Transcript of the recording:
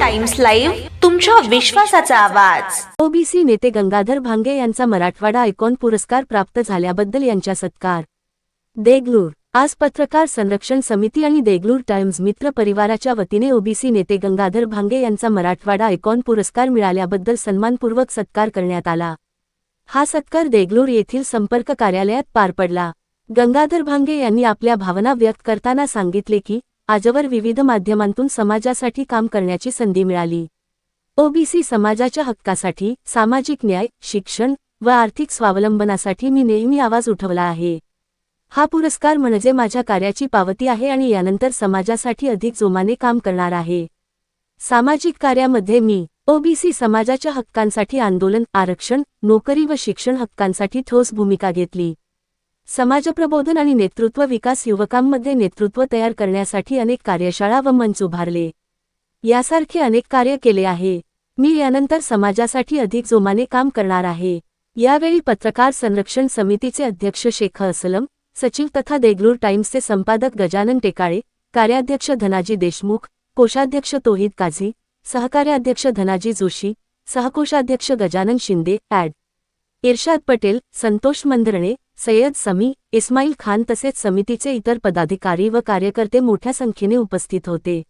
Times live तुमच्या विश्वासाचा आवाज. ओबीसी नेते गंगाधर भांगे यांचा मराठवाडा आयकॉन पुरस्कार प्राप्त झाल्याबद्दल यांच्या सत्कार. देगलूर आज पत्रकार संरक्षण समिती आणि देगलूर टाइम्स मित्र परिवाराच्या वतीने ओबीसी नेते गंगाधर भांगे यांचा मराठवाडा आयकॉन पुरस्कार मिळाल्याबद्दल सन्मानपूर्वक सत्कार करण्यात आला. हा सत्कार देगलूर येथील संपर्क कार्यालयात पार पडला. गंगाधर भांगे यांनी आपल्या भावना व्यक्त करताना सांगितले की आजवर विविध माध्यमांतून समाजासाठी काम करण्याची संधी मिळाली. ओबीसी समाजाच्या हक्कासाठी सामाजिक न्याय शिक्षण व आर्थिक स्वावलंबनासाठी मी नेहमी आवाज उठवला आहे. हा पुरस्कार म्हणजे माझ्या कार्याची पावती आहे आणि यानंतर समाजासाठी अधिक जोमाने काम करणार आहे. सामाजिक कार्यामध्ये मी ओबीसी समाजाच्या हक्कांसाठी आंदोलन आरक्षण नोकरी व शिक्षण हक्कांसाठी ठोस भूमिका घेतली. समाजप्रबोधन आणि नेतृत्व विकास युवकांमध्ये नेतृत्व तयार करण्यासाठी अनेक कार्यशाळा व मंच उभारले. यासारखे अनेक कार्य केले आहे. मी यानंतर समाजासाठी अधिक जोमाने काम करणार आहे. यावेळी पत्रकार संरक्षण समितीचे अध्यक्ष शेख असलम सचिव तथा देगलूर टाइम्सचे संपादक गजानन टेकाळे कार्याध्यक्ष धनाजी देशमुख कोषाध्यक्ष तोहिद काझी सहकार्याध्यक्ष धनाजी जोशी सहकोषाध्यक्ष गजानन शिंदे ॲड. इर्शाद पटेल संतोष मंदरणे सय्यद समी इस्माईल खान तसेच समितीचे इतर पदाधिकारी व कार्यकर्ते मोठ्या संख्येने उपस्थित होते.